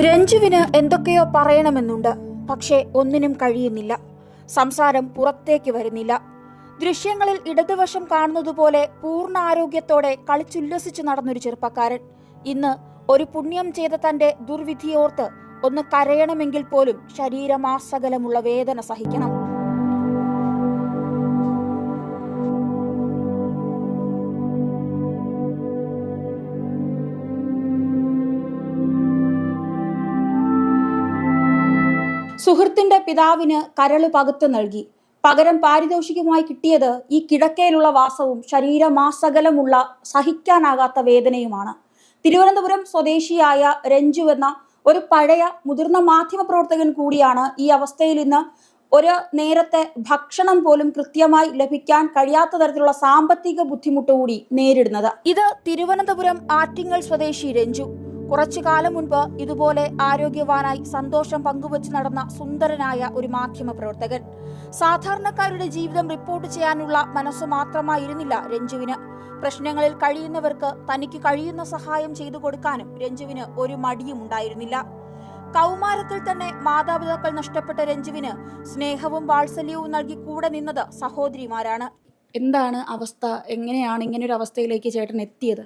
രഞ്ജുവിന് എന്തൊക്കെയോ പറയണമെന്നുണ്ട്. പക്ഷേ ഒന്നിനും കഴിയുന്നില്ല. സംസാരം പുറത്തേക്ക് വരുന്നില്ല. ദൃശ്യങ്ങളിൽ ഇടതുവശം കാണുന്നതുപോലെ പൂർണ ആരോഗ്യത്തോടെ കളിച്ചുല്ലസിച്ചു നടന്നൊരു ചെറുപ്പക്കാരൻ. ഇന്ന് ഒരു പുണ്യം ചെയ്ത തന്റെ ദുർവിധിയോർത്ത് ഒന്ന് കരയണമെങ്കിൽ പോലും ശരീരമാസകലമുള്ള വേദന സഹിക്കണം. സുഹൃത്തിന്റെ പിതാവിന് കരൾ പകുത്തു നൽകി. പകരം പാരിതോഷികമായി കിട്ടിയത് ഈ കിടക്കയിലുള്ള വാസവും ശരീരമാസകലമുള്ള സഹിക്കാനാകാത്ത വേദനയുമാണ്. തിരുവനന്തപുരം സ്വദേശിയായ രഞ്ജു എന്ന ഒരു പഴയ മുതിർന്ന മാധ്യമപ്രവർത്തകൻ കൂടിയാണ് ഈ അവസ്ഥയിൽ ഇന്ന് ഒരു നേരത്തെ ഭക്ഷണം പോലും കൃത്യമായി ലഭിക്കാൻ കഴിയാത്ത തരത്തിലുള്ള സാമ്പത്തിക ബുദ്ധിമുട്ട് കൂടി നേരിടുന്നത്. ഇത് തിരുവനന്തപുരം ആറ്റിങ്ങൽ സ്വദേശി രഞ്ജു. കുറച്ചു കാലം മുൻപ് ഇതുപോലെ ആരോഗ്യവാനായി സന്തോഷം പങ്കുവച്ച് നടന്ന സുന്ദരനായ ഒരു മാധ്യമ പ്രവർത്തകൻ. സാധാരണക്കാരുടെ ജീവിതം റിപ്പോർട്ട് ചെയ്യാനുള്ള മനസ്സ് മാത്രമായിരുന്നില്ല രഞ്ജുവിന്. പ്രശ്നങ്ങളിൽ കഴിയുന്നവർക്ക് തനിക്ക് കഴിയുന്ന സഹായം ചെയ്തു കൊടുക്കാനും രഞ്ജുവിന് ഒരു മടിയും ഉണ്ടായിരുന്നില്ല. കൗമാരത്തിൽ തന്നെ മാതാപിതാക്കൾ നഷ്ടപ്പെട്ട രഞ്ജുവിന് സ്നേഹവും വാത്സല്യവും നൽകി കൂടെ നിന്നത് സഹോദരിമാരാണ്. എന്താണ് അവസ്ഥ? എങ്ങനെയാണ് ഇങ്ങനെ ഒരു അവസ്ഥയിലേക്ക് ചേട്ടൻ എത്തിയത്?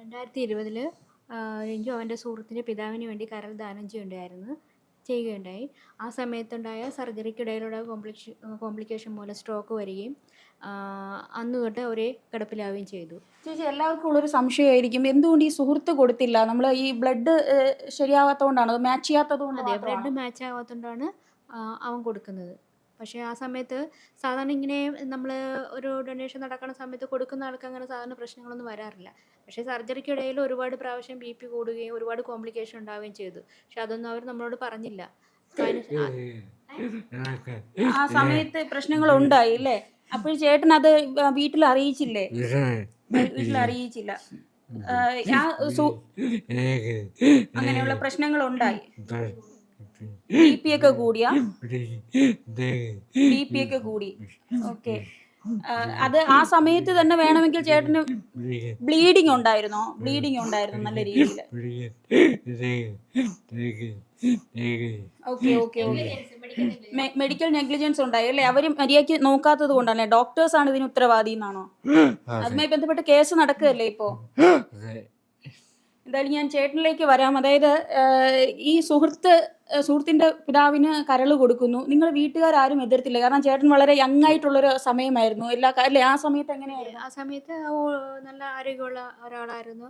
രണ്ടായിരത്തി ഇരുപതിൽ രഞ്ജു അവന്റെ സുഹൃത്തിന്റെ പിതാവിന് വേണ്ടി കരൾ ദാനം ചെയ്യുകയുണ്ടായിരുന്നു ചെയ്യുകയുണ്ടായി. ആ സമയത്തുണ്ടായ സർജറിക്കിടയിലുള്ള കോംപ്ലിക്കേഷൻ കോംപ്ലിക്കേഷൻ മൂലം സ്ട്രോക്ക് വരികയും അന്ന് തൊട്ട് അവരെ കിടപ്പിലാവുകയും ചെയ്തു. ചേച്ചി എല്ലാവർക്കും ഉള്ളൊരു സംശയമായിരിക്കും. എന്തുകൊണ്ട് ഈ സുഹൃത്ത് കൊടുത്തില്ല? നമ്മൾ ഈ ബ്ലഡ് ശരിയാവാത്തതുകൊണ്ടാണ്? അത് മാച്ച് ചെയ്യാത്തത് കൊണ്ട് അതെ ബ്ലഡ് മാച്ച് ആവാത്തതുകൊണ്ടാണ് അവൻ കൊടുക്കുന്നത്. പക്ഷേ ആ സമയത്ത് സാധാരണ ഇങ്ങനെ നമ്മൾ ഒരു ഡൊണേഷൻ നടക്കുന്ന സമയത്ത് കൊടുക്കുന്ന ആൾക്ക് അങ്ങനെ സാധാരണ പ്രശ്നങ്ങളൊന്നും വരാറില്ല പക്ഷേ സർജറിക്കിടയിൽ ഒരുപാട് പ്രാവശ്യം ബി പി കൂടുകയും ഒരുപാട് കോംപ്ലിക്കേഷൻ ഉണ്ടാവുകയും ചെയ്തു പക്ഷെ അതൊന്നും അവർ നമ്മളോട് പറഞ്ഞില്ല ആ- സമയത്ത് പ്രശ്നങ്ങൾ ഉണ്ടായി അല്ലേ അപ്പോൾ ചേട്ടൻ അത് വീട്ടിൽ അറിയിച്ചില്ലേ വീട്ടിൽ അറിയിച്ചില്ല അങ്ങനെയുള്ള പ്രശ്നങ്ങൾ ഉണ്ടായി ബി പി ഒക്കെ കൂടിയാ? ബി പി ഒക്കെ കൂടി. ഓക്കെ. അത് ആ സമയത്ത് തന്നെ വേണമെങ്കിൽ ചേട്ടന് ബ്ലീഡിംഗ് ബ്ലീഡിങ് ഉണ്ടായിരുന്നോ? ബ്ലീഡിങ് ഉണ്ടായിരുന്നു നല്ല രീതിയിൽ. Okay okay okay. Medical negligence ഉണ്ടായി അല്ലേ? അവർ മര്യാദയ്ക്ക് നോക്കാത്തത് കൊണ്ടല്ലേ ഡോക്ടേഴ്സ് ആണ് ഇതിന് ഉത്തരവാദി എന്നാണോ? അതുമായി ബന്ധപ്പെട്ട് കേസ് നടക്കുകയല്ലേ ഇപ്പോ? എന്തായാലും ഞാൻ ചേട്ടനിലേക്ക് വരാം. അതായത് ഈ സുഹൃത്ത് സുഹൃത്തിന്റെ പിതാവിന് കരൾ കൊടുക്കുന്നു. നിങ്ങൾ വീട്ടുകാരും എതിർത്തില്ല. കാരണം ചേട്ടൻ വളരെ യങ് ആയിട്ടുള്ളൊരു സമയമായിരുന്നു. എല്ലാ അല്ലെ? ആ സമയത്ത് എങ്ങനെയായിരുന്നു? ആ സമയത്ത് നല്ല ആരോഗ്യമുള്ള ഒരാളായിരുന്നു.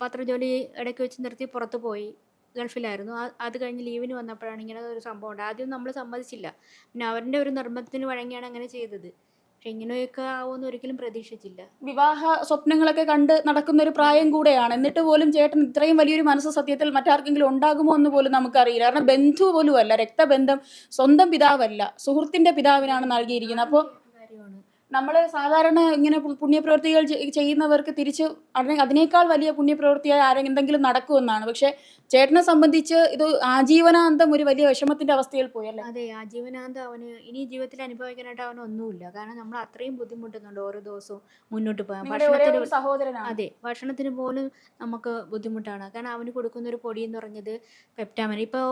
പത്രജോലി ഇടയ്ക്ക് വെച്ച് നിർത്തി പുറത്തു പോയി ഗൾഫിലായിരുന്നു. അത് കഴിഞ്ഞ് ലീവിന് വന്നപ്പോഴാണ് ഇങ്ങനെ ഒരു സംഭവം ഉണ്ട് ആദ്യം നമ്മൾ സമ്മതിച്ചില്ല. പിന്നെ അവരുടെ ഒരു നിർബന്ധത്തിന് വഴങ്ങിയാണ് അങ്ങനെ ചെയ്തത്. പക്ഷെ ഇങ്ങനെയൊക്കെ ആവുമെന്ന് ഒരിക്കലും പ്രതീക്ഷിച്ചില്ല. വിവാഹ സ്വപ്നങ്ങളൊക്കെ കണ്ട് നടക്കുന്ന ഒരു പ്രായം കൂടെയാണ്. എന്നിട്ട് പോലും ചേട്ടൻ ഇത്രയും വലിയൊരു മനസ്സ് സത്യത്തിൽ മറ്റാർക്കെങ്കിലും ഉണ്ടാകുമോ എന്ന് പോലും നമുക്കറിയില്ല. കാരണം ബന്ധു പോലും അല്ല രക്തബന്ധം സ്വന്തം പിതാവല്ല സുഹൃത്തിന്റെ പിതാവിനാണ് നൽകിയിരിക്കുന്നത്. അപ്പോൾ കാര്യമാണ്. നമ്മൾ സാധാരണ ഇങ്ങനെ പുണ്യപ്രവൃത്തികൾ ചെയ്യുന്നവർക്ക് തിരിച്ച് അതിനേക്കാൾ വലിയ പുണ്യപ്രവൃത്തിയായി ആരെന്തെങ്കിലും നടക്കുമെന്നാണ്. പക്ഷെ ചേട്ടനെ സംബന്ധിച്ച് ഇത് ആജീവനാന്തം ഒരു വലിയ വിഷമത്തിന്റെ അവസ്ഥയിൽ പോയി അല്ലേ? അതെ ആജീവനാന്തം അവന് ഇനി ജീവിതത്തിൽ അനുഭവിക്കാനായിട്ട് അവന് ഒന്നുമില്ല. കാരണം നമ്മൾ അത്രയും ബുദ്ധിമുട്ടുന്നുണ്ട് ഓരോ ദിവസവും മുന്നോട്ട് പോകാൻ. ഭക്ഷണത്തിന് സഹോദരനാണ്. അതെ ഭക്ഷണത്തിന് പോലും നമുക്ക് ബുദ്ധിമുട്ടാണ്. കാരണം അവന് കൊടുക്കുന്ന ഒരു പൊടി എന്ന് പറഞ്ഞത് പെപ്റ്റാമൻ. ഇപ്പോൾ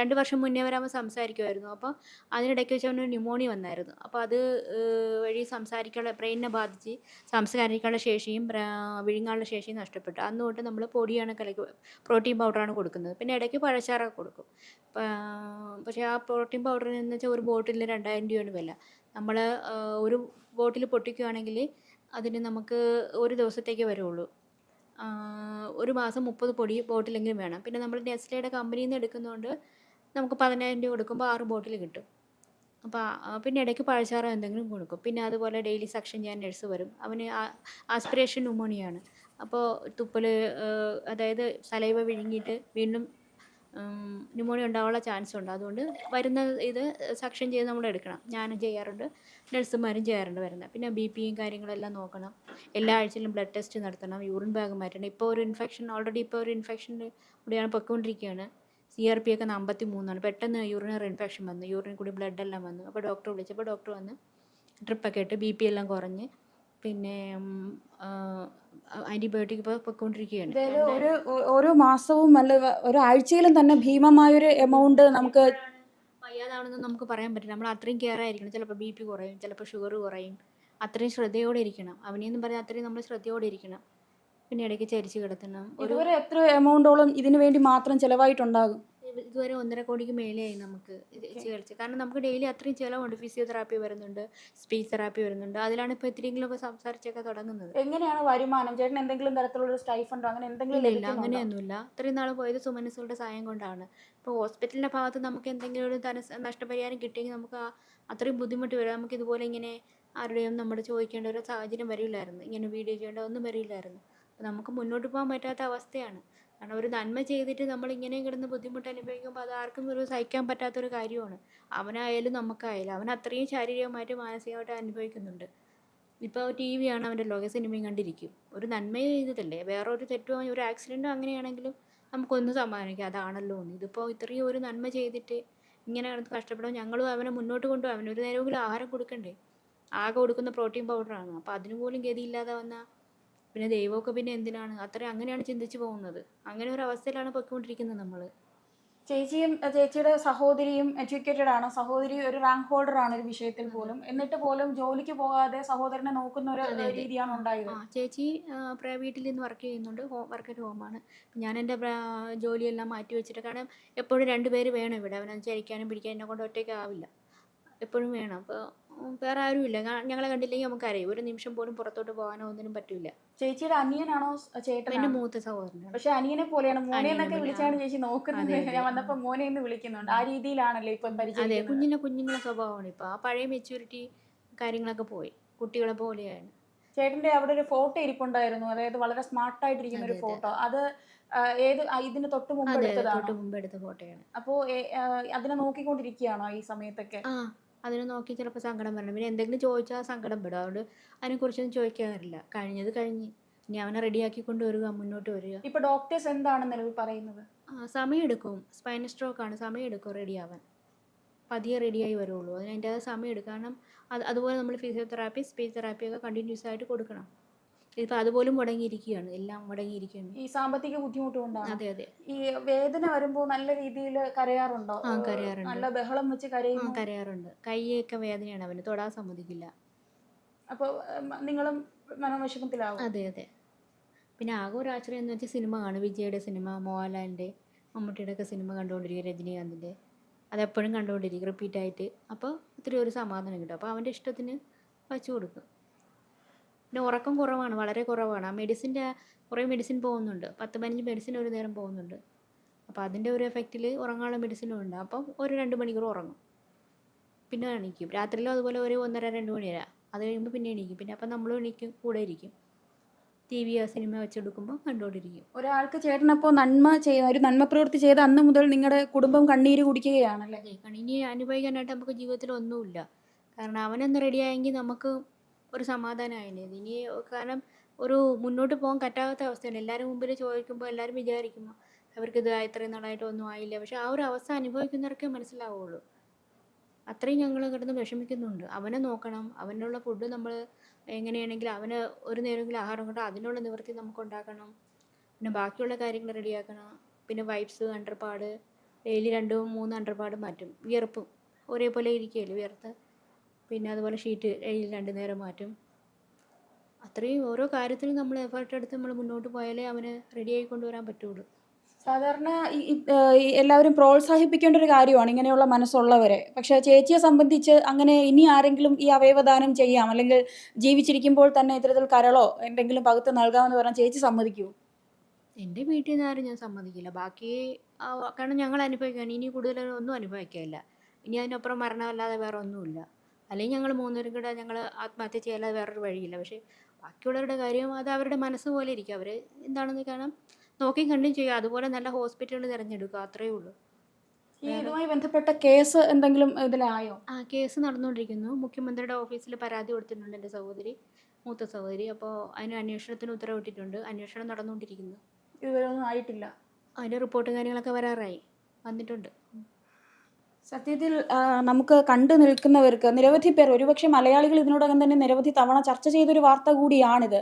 രണ്ട് വർഷം മുന്നേ വരെ അവൻ സംസാരിക്കുമായിരുന്നു അപ്പോൾ അതിനിടയ്ക്ക് വെച്ച് അവന് ന്യൂമോണിയ വന്നായിരുന്നു. അപ്പോൾ അത് വഴി സംസാരിക്കാനുള്ള ബ്രെയിനിനെ ബാധിച്ച് സംസാരിക്കാനുള്ള ശേഷിയും വിഴുങ്ങാനുള്ള ശേഷിയും നഷ്ടപ്പെട്ടു. അന്ന് തൊട്ട് നമ്മൾ പൊടിയാണ് കലക്കി പ്രോട്ടീൻ പൗഡറാണ് കൊടുക്കുന്നത്. പിന്നെ ഇടയ്ക്ക് പഴച്ചാറൊക്കെ കൊടുക്കും. പക്ഷേ ആ പ്രോട്ടീൻ പൗഡറിന് എന്ന് വെച്ചാൽ ഒരു ബോട്ടിലിന് രണ്ടായിരം രൂപയാണ് വില. നമ്മൾ ഒരു ബോട്ടിൽ പൊട്ടിക്കുകയാണെങ്കിൽ അതിന് നമുക്ക് ഒരു ദിവസത്തേക്കേ വരുള്ളൂ. ഒരു മാസം മുപ്പത് പൊടി ബോട്ടിലെങ്കിലും വേണം. പിന്നെ നമ്മൾ നെസ്ലയുടെ കമ്പനിയിൽ നിന്ന് എടുക്കുന്നതുകൊണ്ട് നമുക്ക് പതിനായിരം രൂപ കൊടുക്കുമ്പോൾ ആറ് ബോട്ടിൽ കിട്ടും. അപ്പോൾ പിന്നെ ഇടയ്ക്ക് പഴച്ചാറോ എന്തെങ്കിലും കൊടുക്കും. പിന്നെ അതുപോലെ ഡെയിലി സക്ഷൻ ചെയ്യാൻ നഴ്സ് വരും. അവന് ആസ്പിറേഷൻ ന്യൂമോണിയാണ് അപ്പോൾ തുപ്പൽ അതായത് സലൈവ വിഴുങ്ങിയിട്ട് വീണ്ടും ന്യൂമോണിയ ഉണ്ടാവാനുള്ള ചാൻസ് ഉണ്ട്. അതുകൊണ്ട് വരുന്ന ഇത് സക്ഷൻ ചെയ്ത് നമ്മൾ എടുക്കണം. ഞാനും ചെയ്യാറുണ്ട്. നഴ്സുമാരും ചെയ്യാറുണ്ട് വരുന്നത്. പിന്നെ ബി പിയും കാര്യങ്ങളെല്ലാം നോക്കണം. എല്ലാ ആഴ്ചയിലും ബ്ലഡ് ടെസ്റ്റ് നടത്തണം. യൂറിൻ ബാഗ് മാറ്റണം. ഇപ്പോൾ ഒരു ഇൻഫെക്ഷൻ ഓൾറെഡി ഇപ്പോൾ ഒരു ഇൻഫെക്ഷൻ കൂടിയാണ് പൊയ്ക്കൊണ്ടിരിക്കുകയാണ്. സി ആർ പി ഒക്കെ അമ്പത്തി മൂന്നാണ് പെട്ടെന്ന് യൂറിനറി ഇൻഫെക്ഷൻ വന്നു. യൂറിനിൽ കൂടി ബ്ലഡ് എല്ലാം വന്നു. അപ്പോൾ ഡോക്ടർ വിളിച്ചപ്പോൾ ഡോക്ടർ വന്ന് ഡ്രിപ്പൊക്കെ ഇട്ട് ബി പി എല്ലാം കുറഞ്ഞ് പിന്നെ ആന്റിബയോട്ടിക് ഇപ്പോൾ പൊയ്ക്കൊണ്ടിരിക്കുകയാണ് ഒരു ഓരോ മാസവും അല്ല ഒരു ആഴ്ചയിലും തന്നെ ഭീമമായൊരു എമൗണ്ട് നമുക്ക് വയ്യാതാണെന്ന് നമുക്ക് പറയാൻ പറ്റില്ല. നമ്മൾ അത്രയും കെയർ ആയിരിക്കണം. ചിലപ്പോൾ ബി പി കുറയും ചിലപ്പോൾ ഷുഗർ കുറയും. അത്രയും ശ്രദ്ധയോടെ ഇരിക്കണം. അവനെയെന്നും പറഞ്ഞാൽ അത്രയും നമ്മൾ ശ്രദ്ധയോടെ ഇരിക്കണം. പിന്നെ ഇടയ്ക്ക് ചരിച്ച് കിടത്തണം. ഇതുവരെ എത്ര എമൗണ്ടോളം ഇതിനു വേണ്ടി മാത്രം ചിലവായിട്ടുണ്ടാകും? ഇതുവരെ ഒന്നര കോടിക്ക് മേലെയായി നമുക്ക് ചികിത്സ കാരണം നമുക്ക് ഡെയിലി അത്രയും ചിലവുണ്ട്. ഫിസിയോതെറാപ്പി വരുന്നുണ്ട് സ്പീച്ച് തെറാപ്പി വരുന്നുണ്ട്. അതിലാണ് ഇപ്പോൾ ഒക്കെ സംസാരിച്ചൊക്കെ തുടങ്ങുന്നത്. എങ്ങനെയാണ് വരുമാനം? ചേട്ടൻ എന്തെങ്കിലും തരത്തിലുള്ള സ്റ്റൈഫ് ഉണ്ടോ അങ്ങനെ എന്തെങ്കിലും ഇല്ല അങ്ങനെയൊന്നുമില്ല. ഇത്രയും നാൾ പോയത് സുമനസുകളുടെ സഹായം കൊണ്ടാണ്. ഇപ്പോൾ ഹോസ്പിറ്റലിന്റെ ഭാഗത്ത് നമുക്ക് എന്തെങ്കിലും ഒരു ധന നഷ്ടപരിഹാരം കിട്ടിയെങ്കിൽ നമുക്ക് അത്രയും ബുദ്ധിമുട്ട് വരും. നമുക്ക് ഇതുപോലെ ഇങ്ങനെ ആരുടെയും നമ്മുടെ ചോദിക്കേണ്ട ഒരു സാഹചര്യം വരില്ലായിരുന്നു. ഇങ്ങനെ വീഡിയോ ചെയ്യേണ്ട ഒന്നും വരില്ലായിരുന്നു. അപ്പോൾ നമുക്ക് മുന്നോട്ട് പോകാൻ പറ്റാത്ത അവസ്ഥയാണ്. കാരണം ഒരു നന്മ ചെയ്തിട്ട് നമ്മൾ ഇങ്ങനെ കിടന്ന് ബുദ്ധിമുട്ട് അനുഭവിക്കുമ്പോൾ അത് ആർക്കും ഒരു സഹിക്കാൻ പറ്റാത്തൊരു കാര്യമാണ്. അവനായാലും നമുക്കായാലും. അവൻ അത്രയും ശാരീരികമായിട്ട് മാനസികമായിട്ട് അനുഭവിക്കുന്നുണ്ട്. ഇപ്പോൾ ടി വിയാണ് അവന്റെ ലോക സിനിമയും കണ്ടിരിക്കും. ഒരു നന്മ ചെയ്തതല്ലേ? വേറെ ഒരു തെറ്റോ ഒരു ആക്സിഡന്റോ അങ്ങനെയാണെങ്കിലും നമുക്കൊന്ന് സമാധാനിക്കാം അതാണല്ലോ എന്ന് ഇതിപ്പോൾ ഇത്രയും ഒരു നന്മ ചെയ്തിട്ട് ഇങ്ങനെ കിടന്ന് കഷ്ടപ്പെടുമ്പോൾ ഞങ്ങളും അവനെ മുന്നോട്ട് കൊണ്ടുപോകും അവനൊരു നേരമെങ്കിലും ആഹാരം കൊടുക്കണ്ടേ? ആകെ കൊടുക്കുന്ന പ്രോട്ടീൻ പൗഡറാണ്. അപ്പോൾ അതിനു പോലും ഗതിയില്ലാതെ വന്നാൽ പിന്നെ ദൈവമൊക്കെ പിന്നെ എന്തിനാണ്? അത്ര അങ്ങനെയാണ് ചിന്തിച്ചു പോകുന്നത്. അങ്ങനെ ഒരു അവസ്ഥയിലാണ് പൊയ്ക്കൊണ്ടിരിക്കുന്നത് നമ്മൾ ചേച്ചിയും ചേച്ചിയുടെ സഹോദരിയും എഡ്യൂക്കേറ്റഡ് ആണ്. സഹോദരി ഒരു റാങ്ക് ഹോൾഡർ ആണ് ഒരു വിഷയത്തിൽ പോലും. എന്നിട്ട് പോലും ജോലിക്ക് പോകാതെ സഹോദരനെ നോക്കുന്ന ഒരു. രീതിയാണ് ഉണ്ടായത്. ചേച്ചി വീട്ടിൽ നിന്ന് വർക്ക് ചെയ്യുന്നുണ്ട്. ഹോം വർക്ക് അറ്റ് ഹോമാണ് ഞാൻ എന്റെ ജോലിയെല്ലാം മാറ്റി വെച്ചിട്ട് കാരണം എപ്പോഴും രണ്ടുപേര് വേണം ഇവിടെ. അവനെ ചരിക്കാനും പിടിക്കാനും എന്നെ കൊണ്ട് ഒറ്റയ്ക്ക് ആവില്ല. എപ്പോഴും വേണം. അപ്പോൾ വേറെ ആരുമില്ല. ഞങ്ങളെ കണ്ടില്ലെങ്കിൽ നമുക്കറിയാം. ഒരു നിമിഷം പോലും പുറത്തോട്ട് പോകാനോ ഒന്നിനും പറ്റില്ല ചേച്ചിയുടെ അനിയനാണോ ചേട്ടൻ ചേട്ടനാണോ? മൂത്ത സഹോദരൻ പക്ഷെ അനിയനെ പോലെയാണ്. മോനെ എന്നൊക്കെ വിളിച്ചാണ് ചേച്ചി നോക്കുന്നത്. ഞാൻ. വന്നപ്പോ മോനെ എന്ന് വിളിക്കുന്നുണ്ട്. ആ രീതിയിലാണല്ലോ ഇപ്പൊ അതെ കുഞ്ഞിന്റെ കുഞ്ഞിനെ കുഞ്ഞുങ്ങളെ സ്വഭാവമാണ് ഇപ്പൊ. ആ പഴയ മെച്യൂരിറ്റി കാര്യങ്ങളൊക്കെ പോയി. കുട്ടികളെ പോലെയാണ്. ചേട്ടന്റെ അവിടെ ഒരു ഫോട്ടോ ഇരിപ്പുണ്ടായിരുന്നു. അതായത് വളരെ സ്മാർട്ട് ആയിട്ടിരിക്കുന്ന ഒരു. ഫോട്ടോ. അത് ഏത് ഇതിന് തൊട്ട് മുമ്പ് എടുത്തതാണ് തൊട്ട് മുമ്പ് എടുത്ത ഫോട്ടോയാണ്. അപ്പോ അതിനെ നോക്കിക്കൊണ്ടിരിക്കുകയാണോ ഈ സമയത്തൊക്കെ? അതിനെ നോക്കി ചിലപ്പോൾ സങ്കടം വരണം. പിന്നെ എന്തെങ്കിലും ചോദിച്ചാൽ സങ്കടം പെടും. അതുകൊണ്ട് അതിനെക്കുറിച്ചൊന്നും ചോദിക്കാറില്ല. കഴിഞ്ഞത് കഴിഞ്ഞ്. ഇനി അവനെ റെഡിയാക്കി കൊണ്ടുവരിക മുന്നോട്ട് വരിക. ഇപ്പൊ ഡോക്ടേഴ്സ് എന്താണ് നിലവിൽ പറയുന്നത്? സമയമെടുക്കും. സ്പൈൻ സ്ട്രോക്കാണ് സമയമെടുക്കും റെഡിയാവാൻ പതിയെ റെഡിയായി വരുള്ളൂ. അതിന് അതിന്റെ സമയം എടുക്കും കാരണം അത് അതുപോലെ നമ്മൾ ഫിസിയോതെറാപ്പി സ്പീച്ച് തെറാപ്പി ഒക്കെ കണ്ടിന്യൂസ് ആയിട്ട് കൊടുക്കണം. ഇതിപ്പോൾ അതുപോലും മുടങ്ങിയിരിക്കുകയാണ് എല്ലാം മുടങ്ങിയിരിക്കുകയാണ്. ഈ സാമ്പത്തിക ബുദ്ധിമുട്ട് കൊണ്ടാണ് അതെ അതെ. ഈ വേദന വരുമ്പോൾ നല്ല രീതിയിൽ കരയാറുണ്ടോ? ആ, കരയാറുണ്ട്. നല്ല ബഹളം വെച്ച് കരയും കരയാറുണ്ട്. കൈയൊക്കെ വേദനയാണ് അവന് തൊടാൻ സമ്മതിക്കില്ല. അപ്പൊ ഉം, നിങ്ങളും മനോവിഷമത്തിലാവും? അതെ അതെ. പിന്നെ ആകെ ഒരു ആശ്രയം എന്ന് വെച്ചാൽ സിനിമ കാണും വിജയുടെ സിനിമ മോഹൻലാലിന്റെ മമ്മൂട്ടിയുടെ ഒക്കെ സിനിമ കണ്ടുകൊണ്ടിരിക്കും രജനീകാന്തിന്റെ. അതെപ്പോഴും കണ്ടുകൊണ്ടിരിക്കും റിപ്പീറ്റായിട്ട് അപ്പോൾ ഒത്തിരി ഒരു സമാധാനം കിട്ടും. അപ്പോൾ അവന്റെ ഇഷ്ടത്തിന് വച്ചു കൊടുക്കും. പിന്നെ ഉറക്കം കുറവാണ് വളരെ കുറവാണ്. ആ മെഡിസിന്റെ കുറേ മെഡിസിൻ പോകുന്നുണ്ട്. പത്ത് പതിനഞ്ച് മെഡിസിൻ ഒരു നേരം പോകുന്നുണ്ട്. അപ്പോൾ അതിന്റെ ഒരു എഫക്റ്റിൽ ഉറങ്ങാനുള്ള മെഡിസിനും ഉണ്ട്. അപ്പം ഒരു രണ്ട് മണിക്കൂർ ഉറങ്ങും. പിന്നെ എണീക്കും. രാത്രിയിലും അതുപോലെ ഒരു ഒന്നര രണ്ട് മണി വരെ. അത് കഴിയുമ്പോൾ പിന്നെ എണീക്കും. പിന്നെ അപ്പം നമ്മളും എണീക്കും കൂടെ ഇരിക്കും. ടി വി സിനിമ വെച്ചെടുക്കുമ്പോൾ കണ്ടുകൊണ്ടിരിക്കും ഒരാൾക്ക് ചേട്ടനപ്പോൾ നന്മ ചെയ്ത ഒരു നന്മ പ്രവൃത്തി ചെയ്ത അന്ന് മുതൽ നിങ്ങളുടെ കുടുംബം കണ്ണീര് കുടിക്കുകയാണല്ലേ? കണ്ണീര് അനുഭവിക്കാനായിട്ട് നമുക്ക് ജീവിതത്തിൽ ഒന്നുമില്ല. കാരണം അവനൊന്ന് റെഡിയായെങ്കിൽ നമുക്ക് ഒരു സമാധാനമായിരുന്നു ഇനി കാരണം ഒരു മുന്നോട്ട് പോകാൻ പറ്റാത്ത അവസ്ഥയാണ്. എല്ലാവരും മുമ്പിൽ ചോദിക്കുമ്പോൾ എല്ലാവരും വിചാരിക്കുമ്പോൾ അവർക്ക് ഇത് ഇത്രയും നാളായിട്ട് ഒന്നും ആയില്ല. പക്ഷെ ആ ഒരു അവസ്ഥ അനുഭവിക്കുന്നവർക്കേ മനസ്സിലാവുള്ളൂ. അത്രയും ഞങ്ങൾ കിടന്ന് വിഷമിക്കുന്നുണ്ട്. അവനെ നോക്കണം. അവനുള്ള ഫുഡ് നമ്മൾ എങ്ങനെയാണെങ്കിലും അവന് ഒരു നേരമെങ്കിലും ആഹാരം കൊണ്ട് അതിനുള്ള നിവൃത്തി നമുക്ക് ഉണ്ടാക്കണം. പിന്നെ ബാക്കിയുള്ള കാര്യങ്ങൾ റെഡിയാക്കണം പിന്നെ വൈപ്സ് അണ്ടർപാട് ഡെയിലി രണ്ടും മൂന്ന് അണ്ടർപാട് മാറ്റും. വിയർപ്പും. ഒരേപോലെ ഇരിക്കുകയല്ലേ വിയർത്ത്? പിന്നെ അതുപോലെ ഷീറ്റ് രണ്ട് നേരം മാറ്റും. അത്രയും ഓരോ കാര്യത്തിനും നമ്മൾ എഫേർട്ട് എടുത്ത് നമ്മൾ മുന്നോട്ട് പോയാലേ അവന് റെഡി ആയി കൊണ്ടുവരാൻ പറ്റുള്ളൂ. സാധാരണ ഈ- എല്ലാവരും പ്രോത്സാഹിപ്പിക്കേണ്ട ഒരു കാര്യമാണ് ഇങ്ങനെയുള്ള മനസ്സുള്ളവരെ. പക്ഷേ ചേച്ചിയെ സംബന്ധിച്ച് അങ്ങനെ ഇനി ആരെങ്കിലും ഈ അവയവദാനം ചെയ്യാം അല്ലെങ്കിൽ ജീവിച്ചിരിക്കുമ്പോൾ തന്നെ ഇത്തരത്തിൽ കരളോ എന്തെങ്കിലും പകുത്ത് നൽകാമെന്ന് പറഞ്ഞാൽ ചേച്ചി സമ്മതിക്കൂ? എന്റെ വീട്ടിൽ നിന്ന് ആരും ഞാൻ സമ്മതിക്കില്ല. ബാക്കി കാരണം ഞങ്ങൾ അനുഭവിക്കുകയാണ്. ഇനി കൂടുതൽ ഒന്നും അനുഭവിക്കാനില്ല ഇനി അതിനപ്പുറം മരണമല്ലാതെ വേറെ ഒന്നുമില്ല അല്ലെങ്കിൽ ഞങ്ങൾ മൂന്നുപേരും കൂടെ ഞങ്ങൾ ആത്മഹത്യ ചെയ്യാതെ വേറൊരു വഴിയില്ല. പക്ഷേ ബാക്കിയുള്ളവരുടെ കാര്യം അത് അവരുടെ മനസ്സ് പോലെ ഇരിക്കും. അവർ എന്താണെന്ന് കാരണം നോക്കി കണ്ടും ചെയ്യുക അതുപോലെ നല്ല ഹോസ്പിറ്റലുകൾ തിരഞ്ഞെടുക്കുക അത്രയേ ഉള്ളൂ. ഇതുമായി ബന്ധപ്പെട്ട കേസ് എന്തെങ്കിലും ഇതിലായോ? ആ കേസ് നടന്നുകൊണ്ടിരിക്കുന്നു. മുഖ്യമന്ത്രിയുടെ ഓഫീസിൽ പരാതി കൊടുത്തിട്ടുണ്ട് എന്റെ സഹോദരി മൂത്ത സഹോദരി. അപ്പോൾ അതിന് അന്വേഷണത്തിന് ഉത്തരവിട്ടിട്ടുണ്ട്. അന്വേഷണം നടന്നുകൊണ്ടിരിക്കുന്നു. ഇതുവരെ ഒന്നും ആയിട്ടില്ല. അതിന്റെ റിപ്പോർട്ടും കാര്യങ്ങളൊക്കെ വരാറായി. വന്നിട്ടുണ്ട്. സത്യത്തിൽ നമുക്ക് കണ്ടു നിൽക്കുന്നവർക്ക് നിരവധി പേർ ഒരുപക്ഷെ മലയാളികൾ ഇതിനോടകം തന്നെ നിരവധി തവണ ചർച്ച ചെയ്തൊരു വാർത്ത കൂടിയാണിത്.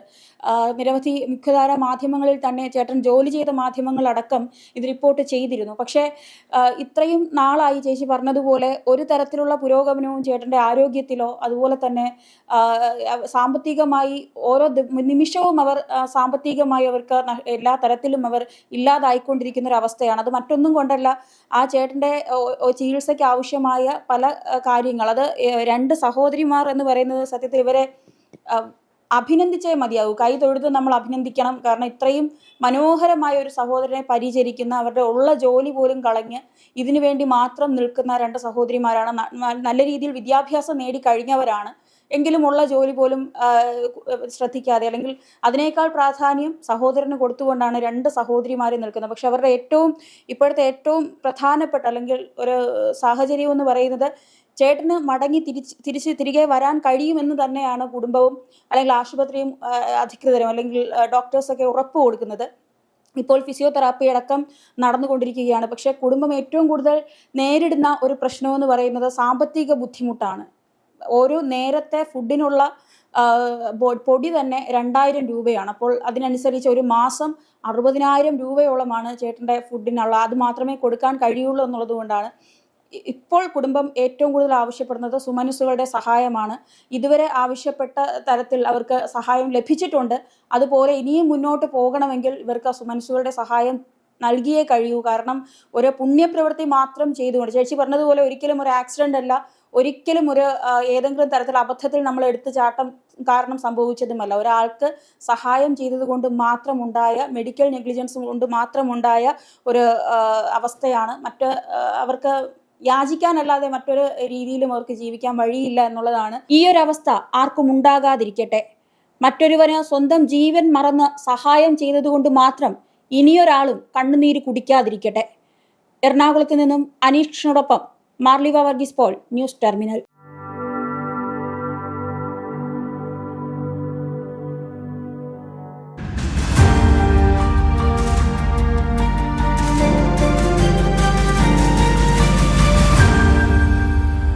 നിരവധി മുഖ്യധാര മാധ്യമങ്ങളിൽ തന്നെ ചേട്ടൻ ജോലി ചെയ്ത മാധ്യമങ്ങളടക്കം ഇത് റിപ്പോർട്ട് ചെയ്തിരുന്നു. പക്ഷേ ഇത്രയും നാളായി ചേച്ചി പറഞ്ഞതുപോലെ ഒരു തരത്തിലുള്ള പുരോഗമനവും ചേട്ടന്റെ ആരോഗ്യത്തിലോ അതുപോലെ തന്നെ സാമ്പത്തികമായി ഓരോ നിമിഷവും അവർ സാമ്പത്തികമായി അവർക്ക് എല്ലാ തരത്തിലും അവർ ഇല്ലാതായിക്കൊണ്ടിരിക്കുന്ന ഒരു അവസ്ഥയാണ്. അത് മറ്റൊന്നും കൊണ്ടല്ല ആ ചേട്ടന്റെ ഓ ചികിത്സയ്ക്ക് ആവശ്യമായ പല കാര്യങ്ങൾ. അത് രണ്ട് സഹോദരിമാർ എന്ന് പറയുന്നത് സത്യത്തിൽ ഇവരെ അഭിനന്ദിച്ചേ മതിയാവൂ. കൈ തൊഴുത് നമ്മൾ അഭിനന്ദിക്കണം. കാരണം ഇത്രയും മനോഹരമായ ഒരു സഹോദരനെ പരിചരിക്കുന്ന അവരുടെ ഉള്ള ജോലി പോലും കളഞ്ഞ് ഇതിനു വേണ്ടി മാത്രം നിൽക്കുന്ന രണ്ട് സഹോദരിമാരാണ്. നല്ല രീതിയിൽ വിദ്യാഭ്യാസം നേടി കഴിഞ്ഞവരാണ്. എങ്കിലും ഉള്ള ജോലി പോലും ശ്രദ്ധിക്കാതെ അല്ലെങ്കിൽ അതിനേക്കാൾ പ്രാധാന്യം സഹോദരന് കൊടുത്തുകൊണ്ടാണ് രണ്ട് സഹോദരിമാരെ നിൽക്കുന്നത്. പക്ഷെ അവരുടെ ഏറ്റവും ഇപ്പോഴത്തെ ഏറ്റവും പ്രധാനപ്പെട്ട അല്ലെങ്കിൽ ഒരു സാഹചര്യം എന്ന് പറയുന്നത് ചേട്ടന് മടങ്ങി തിരിച്ച് തിരിച്ച് തിരികെ വരാൻ കഴിയുമെന്ന് തന്നെയാണ് കുടുംബവും അല്ലെങ്കിൽ ആശുപത്രിയും അധികൃതരും അല്ലെങ്കിൽ ഡോക്ടേഴ്സൊക്കെ ഉറപ്പ് കൊടുക്കുന്നത്. ഇപ്പോൾ ഫിസിയോതെറാപ്പി അടക്കം നടന്നുകൊണ്ടിരിക്കുകയാണ്. പക്ഷേ കുടുംബം ഏറ്റവും കൂടുതൽ നേരിടുന്ന ഒരു പ്രശ്നമെന്ന് പറയുന്നത് സാമ്പത്തിക ബുദ്ധിമുട്ടാണ്. ഓരോ നേരത്തെ ഫുഡിനുള്ള പൊടി തന്നെ രണ്ടായിരം രൂപയാണ്. അപ്പോൾ അതിനനുസരിച്ച് ഒരു മാസം അറുപതിനായിരം രൂപയോളമാണ് ചേട്ടന്റെ ഫുഡിനുള്ള അത് മാത്രമേ കൊടുക്കാൻ കഴിയുള്ളൂ എന്നുള്ളത് കൊണ്ടാണ്. ഇപ്പോൾ കുടുംബം ഏറ്റവും കൂടുതൽ ആവശ്യപ്പെടുന്നത് സുമനസ്സുകളുടെ സഹായമാണ്. ഇതുവരെ ആവശ്യപ്പെട്ട തരത്തിൽ അവർക്ക് സഹായം ലഭിച്ചിട്ടുണ്ട്. അതുപോലെ ഇനിയും മുന്നോട്ട് പോകണമെങ്കിൽ ഇവർക്ക് സുമനസുകളുടെ സഹായം നൽകിയേ കഴിയൂ. കാരണം ഒരു പുണ്യപ്രവൃത്തി മാത്രം ചെയ്തുകൊണ്ട് ചേച്ചി പറഞ്ഞതുപോലെ ഒരിക്കലും ഒരു ആക്സിഡന്റ് അല്ല. ഒരിക്കലും ഒരു ഏതെങ്കിലും തരത്തിൽ അബദ്ധത്തിൽ നമ്മൾ എടുത്തു ചാട്ടം കാരണം സംഭവിച്ചതുമല്ല. ഒരാൾക്ക് സഹായം ചെയ്തത് കൊണ്ട് മാത്രമുണ്ടായ മെഡിക്കൽ നെഗ്ലിജൻസ് കൊണ്ട് മാത്രമുണ്ടായ ഒരു അവസ്ഥയാണ്. മറ്റ് അവർക്ക് യാചിക്കാനല്ലാതെ മറ്റൊരു രീതിയിലും അവർക്ക് ജീവിക്കാൻ വഴിയില്ല എന്നുള്ളതാണ്. ഈ ഒരു അവസ്ഥ ആർക്കും ഉണ്ടാകാതിരിക്കട്ടെ. മറ്റൊരുവന് സ്വന്തം ജീവൻ മറന്ന് സഹായം ചെയ്തതുകൊണ്ട് മാത്രം ഇനിയൊരാളും കണ്ണുനീര് കുടിക്കാതിരിക്കട്ടെ. എറണാകുളത്ത് നിന്നും അനീഷിനോടൊപ്പം മാർലിവ വർഗീസ് പോൾ ന്യൂസ് ടെർമിനൽ.